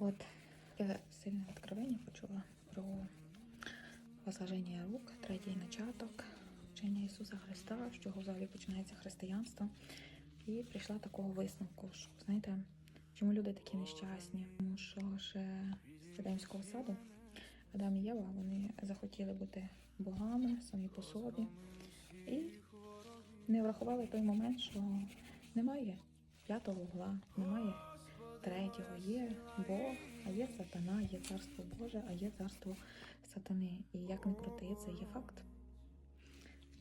От я сильне відкровення почула про возложення рук, третій начаток, вчення Ісуса Христа, з чого взагалі починається християнство. І прийшла такого висновку, що знаєте, чому люди такі нещасні? Тому що ще з Едемського саду Адам і Єва вони захотіли бути богами самі по собі. І не врахували той момент, що немає п'ятого угла, немає третього. Є Бог, а є сатана, є царство Боже, а є царство сатани. І як не крути, це є факт.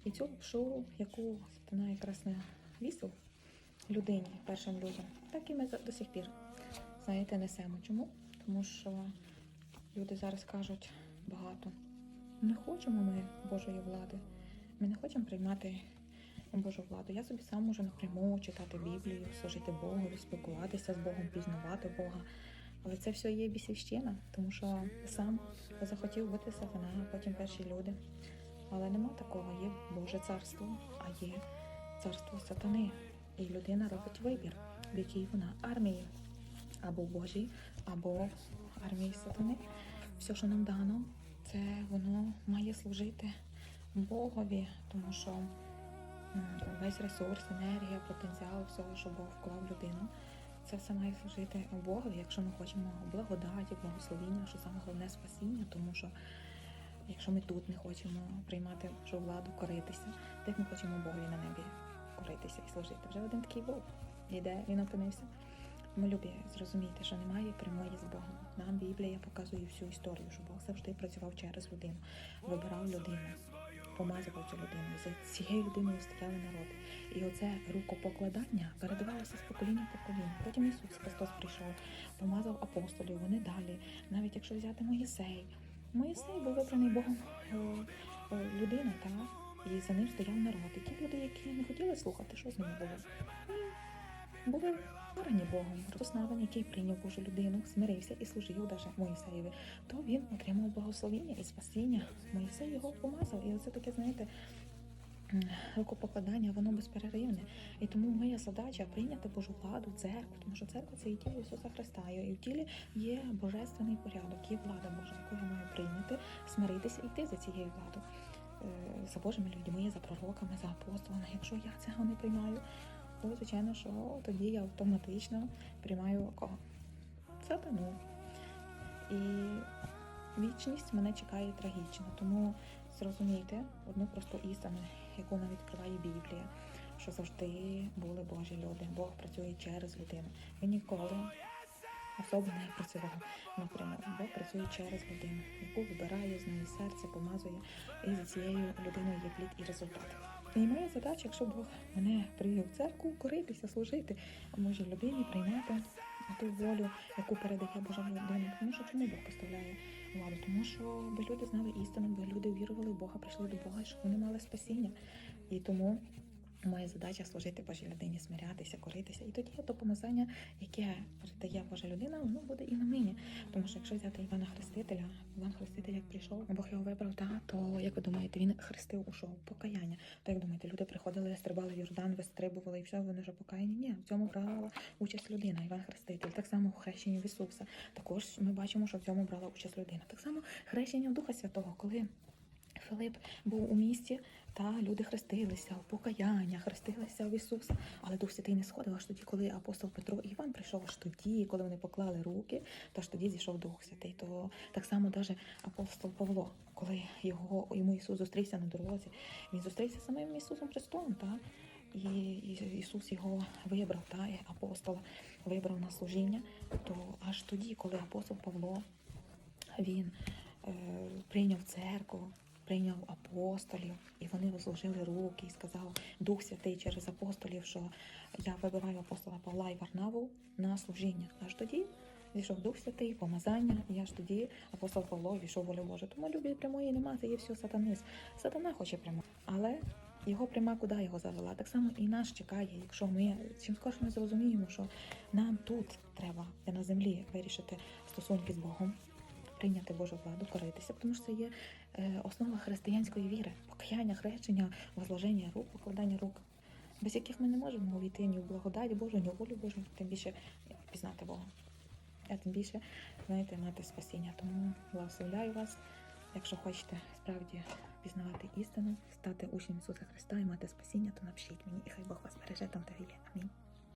І цю лапшу, яку сатана якраз не вісив людині, першим людям, так і ми до сих пір, знаєте, несемо. Чому? Тому що люди зараз кажуть багато. Не хочемо ми Божої влади. Ми не хочемо приймати Божу владу. Я собі сам можу напряму читати Біблію, служити Богу, спілкуватися з Богом, пізнавати Бога. Але це все є бісівщина, тому що сам захотів бути сатана, а потім перші люди. Але нема такого, є Боже царство, а є царство сатани. І людина робить вибір, в якій вона армії, або Божій, або армії сатани. Все, що нам дано, це воно має служити Богові, тому що весь ресурс, енергія, потенціал всього, що Бог вклав людину. Це все має служити Богові, якщо ми хочемо благодаті, благословіння, що саме головне спасіння, тому що якщо ми тут не хочемо приймати Божу владу, коритися, то як ми хочемо Богові на небі коритися і служити. Вже один такий був. І де він опинився. Ми любі зрозуміти, що немає прямої з Богом. Нам Біблія показує всю історію, що Бог завжди працював через людину, вибирав людину, помазував цю людину. За цією людиною стояли народи. І оце рукопокладання передавалося з покоління в покоління. Потім Ісус Христос прийшов, помазав апостолів, вони далі. Навіть якщо взяти Моїсей, Моїсей був вибраний Богом е, е, людина, та і за ним стояв народ. І ті люди, які не хотіли слухати, що з ними було? Були вибрані Богом. Христос який прийняв Божу людину, смирився і служив даже Моїсеєві, то він отримав благословіння і спасіння. Моїсей його помазав. І оце таке, знаєте, рукопокладання, воно безперервне. І тому моя задача прийняти Божу владу, церкву, тому що церква це і тіло Ісуса Христа. І в тілі є божественний порядок, є влада Божа, яку я маю прийняти, смиритися і йти за цією владою. Е, За Божими людьми, за пророками, за апостолами. Якщо я цього не приймаю, то звичайно, що тоді я автоматично приймаю кого? Сатану. І вічність мене чекає трагічно. Тому зрозумійте одну просту істину, яку нам відкриває Біблія, що завжди були Божі люди. Бог працює через людину. Він ніколи особо не працював напряму. Бог працює через людину, яку вибирає, знає серце, помазує, і за цією людиною є плід і результат. І моя задача, якщо Бог мене привів в церкву, коритися, служити а може людині, приймати ту волю, яку передає Божа людина. Тому що чому Бог поставляє владу? Тому що би люди знали істину, би люди вірували в Бога, прийшли до Бога, щоб вони мали спасіння. І тому Моя задача служити Божій людині, смирятися, коритися. І тоді то помазання, яке передає Божа людина, воно буде і на мені. Тому що якщо взяти Івана Хрестителя, Іван Хреститель як прийшов, Бог його вибрав, та, то як ви думаєте, він хрестив ушов покаяння. То як думаєте, люди приходили, стрибали Йордан, вистрибували і все, вони вже покаяні? Ні, в цьому брала участь людина, Іван Хреститель. Так само у хрещенні в Ісуса. Також ми бачимо, що в цьому брала участь людина. Так само хрещення Духа Святого, коли. Филип був у місті, та люди хрестилися в покаяння, хрестилися в Ісуса. Але Дух Святий не сходив аж тоді, коли апостол Петро і Іван прийшов аж тоді, коли вони поклали руки, то аж тоді зійшов Дух Святий. То так само даже апостол Павло, коли його йому Ісус зустрівся на дорозі, він зустрівся самим Ісусом Христом. Та? І- Ісус його вибрав, та, і апостола вибрав на служіння, то аж тоді, коли апостол Павло він е, прийняв церкву, прийняв апостолів, і вони возложили руки і сказав Дух Святий через апостолів, що я вибираю апостола Павла і Варнаву на служіння. Аж тоді зійшов Дух Святий, помазання, і аж тоді апостол Павло війшов волю Божу. Тому любі прямої нема, це є все сатаниз. Сатана хоче прямо. Але його пряма куди його завела. Так само і нас чекає, якщо ми чим скорше ми зрозуміємо, що нам тут треба де на землі вирішити стосунки з Богом прийняти Божу владу, коритися, тому що це є е, основа християнської віри, покаяння, хрещення, возложення рук, покладання рук, без яких ми не можемо увійти ні в благодать Божу, ні в волю Божу, тим більше пізнати Бога. а тим більше, знаєте, мати спасіння. Тому благословляю вас. Якщо хочете справді пізнавати істину, стати учнем Ісуса Христа і мати спасіння, то напишіть мені, і хай Бог вас береже там, де ви є. Амінь.